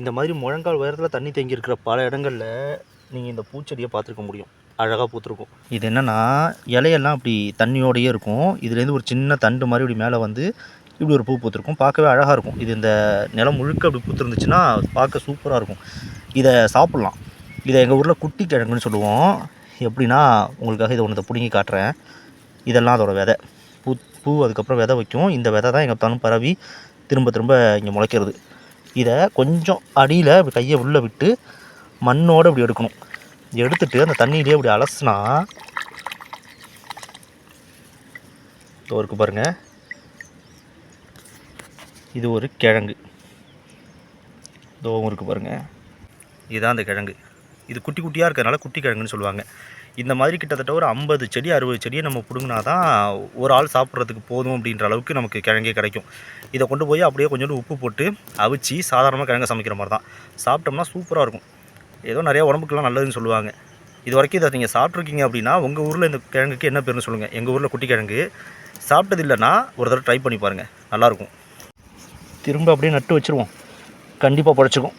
இந்த மாதிரி முழங்கால் உயரத்தில் தண்ணி தேங்கியிருக்கிற பல இடங்களில் நீங்கள் இந்த பூச்செடியை பார்த்துருக்க முடியும். அழகாக பூத்துருக்கும். இது என்னென்னா இலையெல்லாம் அப்படி தண்ணியோடையே இருக்கும். இதுலேருந்து ஒரு சின்ன தண்டு மாதிரி இப்படி மேலே வந்து இப்படி ஒரு பூ பூத்துருக்கும். பார்க்கவே அழகாக இருக்கும். இது இந்த நிலம் முழுக்க அப்படி பூத்துருந்துச்சுன்னா பார்க்க சூப்பராக இருக்கும். இதை சாப்பிட்லாம். இதை எங்கள் ஊரில் குட்டி கிழங்குன்னு சொல்லுவோம். எப்படின்னா உங்களுக்காக இதை ஒன்றத்தை பிடுங்கி காட்டுறேன். இதெல்லாம் அதோட விதை. பூ பூ அதுக்கப்புறம் விதை வைக்கும். இந்த விதை தான் எங்கள் தானும் பரவி திரும்ப திரும்ப இங்கே முளைக்கிறது. இதை கொஞ்சம் அடியில் இப்படி கையை உள்ளே விட்டு மண்ணோடு இப்படி எடுக்கணும். எடுத்துட்டு அந்த தண்ணியிலே இப்படி அலசினா இதோ இருக்கு பாருங்க. இது ஒரு கிழங்கு. இதோ இருக்குது பாருங்க. இதுதான் அந்த கிழங்கு. இது குட்டி குட்டியாக இருக்கிறதுனால குட்டி கிழங்குன்னு சொல்லுவாங்க. இந்த மாதிரி கிட்டத்தட்ட ஒரு ஐம்பது செடி அறுபது செடியை நம்ம பிடுங்கினா தான் ஒரு ஆள் சாப்பிட்றதுக்கு போதும் அப்படின்ற அளவுக்கு நமக்கு கிழங்கே கிடைக்கும். இதை கொண்டு போய் அப்படியே கொஞ்சோண்டு உப்பு போட்டு அவிச்சு சாதாரணமாக கிழங்க சமைக்கிற மாதிரி தான் சாப்பிட்டோம்னா சூப்பராக இருக்கும். ஏதோ நிறையா உடம்புக்கெல்லாம் நல்லதுன்னு சொல்லுவாங்க. இது வரைக்கும் இதை நீங்கள் சாப்பிட்ருக்கீங்க அப்படின்னா உங்கள் ஊரில் இந்த கிழங்குக்கு என்ன பேருன்னு சொல்லுங்கள் எங்கள் ஊரில் குட்டி கிழங்கு. சாப்பிட்டது இல்லைன்னா ஒரு தடவை ட்ரை பண்ணி பாருங்கள் நல்லாயிருக்கும் திரும்ப அப்படியே நட்டு வச்சுருவோம். கண்டிப்பாக பழச்சிக்கும்